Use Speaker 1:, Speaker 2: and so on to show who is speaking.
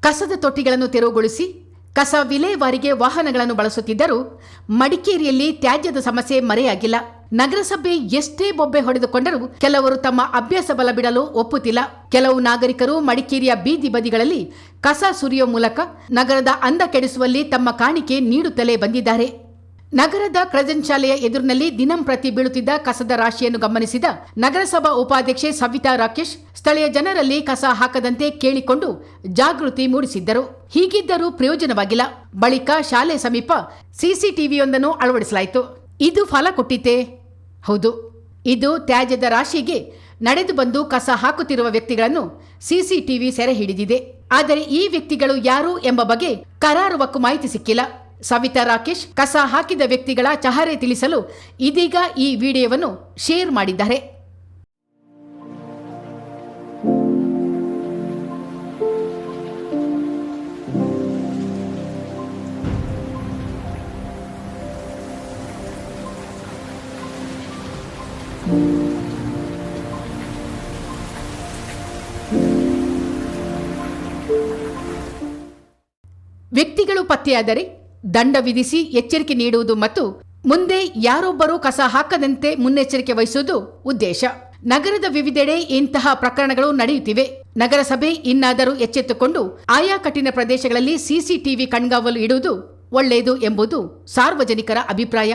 Speaker 1: ಕಸದ ತೊಟ್ಟಿಗಳನ್ನು ತೆರವುಗೊಳಿಸಿ, ಕಸ ವಿಲೇವಾರಿಗೆ ವಾಹನಗಳನ್ನು ಬಳಸುತ್ತಿದ್ದರೂ ಮಡಿಕೇರಿಯಲ್ಲಿ ತ್ಯಾಜ್ಯದ ಸಮಸ್ಯೆ ಮರೆಯಾಗಿಲ್ಲ. ನಗರಸಭೆ ಎಷ್ಟೇ ಬೊಬ್ಬೆ ಹೊಡೆದುಕೊಂಡರೂ ಕೆಲವರು ತಮ್ಮ ಅಭ್ಯಾಸ ಬಲ ಬಿಡಲು ಒಪ್ಪುತ್ತಿಲ್ಲ. ಕೆಲವು ನಾಗರಿಕರು ಮಡಿಕೇರಿಯ ಬೀದಿ ಬದಿಗಳಲ್ಲಿ ಕಸ ಸುರಿಯುವ ಮೂಲಕ ನಗರದ ಅಂದ ಕೆಡಿಸುವಲ್ಲಿ ತಮ್ಮ ಕಾಣಿಕೆ ನೀಡುತ್ತಲೇ ಬಂದಿದ್ದಾರೆ. ನಗರದ ಕ್ರಜನ್ ಶಾಲೆಯ ಎದುರಿನಲ್ಲಿ ದಿನಂಪ್ರತಿ ಬೀಳುತ್ತಿದ್ದ ಕಸದ ರಾಶಿಯನ್ನು ಗಮನಿಸಿದ ನಗರಸಭಾ ಉಪಾಧ್ಯಕ್ಷೆ ಸವಿತಾ ರಾಕೇಶ್, ಸ್ಥಳೀಯ ಜನರಲ್ಲಿ ಕಸ ಹಾಕದಂತೆ ಕೇಳಿಕೊಂಡು ಜಾಗೃತಿ ಮೂಡಿಸಿದ್ದರು. ಹೀಗಿದ್ದರೂ ಪ್ರಯೋಜನವಾಗಿಲ್ಲ. ಬಳಿಕ ಶಾಲೆ ಸಮೀಪ ಸಿಸಿಟಿವಿಯೊಂದನ್ನು ಅಳವಡಿಸಲಾಯಿತು. ಇದು ಫಲ ಕೊಟ್ಟಿತೆ? ಹೌದು. ಇದು ತ್ಯಾಜ್ಯದ ರಾಶಿಗೆ ನಡೆದು ಬಂದು ಕಸ ಹಾಕುತ್ತಿರುವ ವ್ಯಕ್ತಿಗಳನ್ನು ಸಿಸಿಟಿವಿ ಸೆರೆ ಹಿಡಿದಿದೆ. ಆದರೆ ಈ ವ್ಯಕ್ತಿಗಳು ಯಾರು ಎಂಬ ಬಗ್ಗೆ ಕರಾರುವಕ್ಕೂ ಮಾಹಿತಿ ಸಿಕ್ಕಿಲ್ಲ. ಸವಿತಾ ರಾಕೇಶ್ ಕಸ ಹಾಕಿದ ವ್ಯಕ್ತಿಗಳ ಚಹರೆ ತಿಳಿಸಲು ಇದೀಗ ಈ ವಿಡಿಯೋವನ್ನು ಶೇರ್ ಮಾಡಿದ್ದಾರೆ. ವ್ಯಕ್ತಿಗಳು ಪತ್ತೆಯಾದರೆ ದಂಡ ವಿಧಿಸಿ ಎಚ್ಚರಿಕೆ ನೀಡುವುದು ಮತ್ತು ಮುಂದೆ ಯಾರೊಬ್ಬರೂ ಕಸ ಹಾಕದಂತೆ ಮುನ್ನೆಚ್ಚರಿಕೆ ವಹಿಸುವುದು ಉದ್ದೇಶ. ನಗರದ ವಿವಿಧೆಡೆ ಇಂತಹ ಪ್ರಕರಣಗಳು ನಡೆಯುತ್ತಿವೆ. ನಗರಸಭೆ ಇನ್ನಾದರೂ ಎಚ್ಚೆತ್ತುಕೊಂಡು ಆಯಾ ಕಠಿಣ ಪ್ರದೇಶಗಳಲ್ಲಿ ಸಿಸಿಟಿವಿ ಕಣ್ಗಾವಲು ಇಡುವುದು ಒಳ್ಳೆಯದು ಎಂಬುದು ಸಾರ್ವಜನಿಕರ ಅಭಿಪ್ರಾಯ.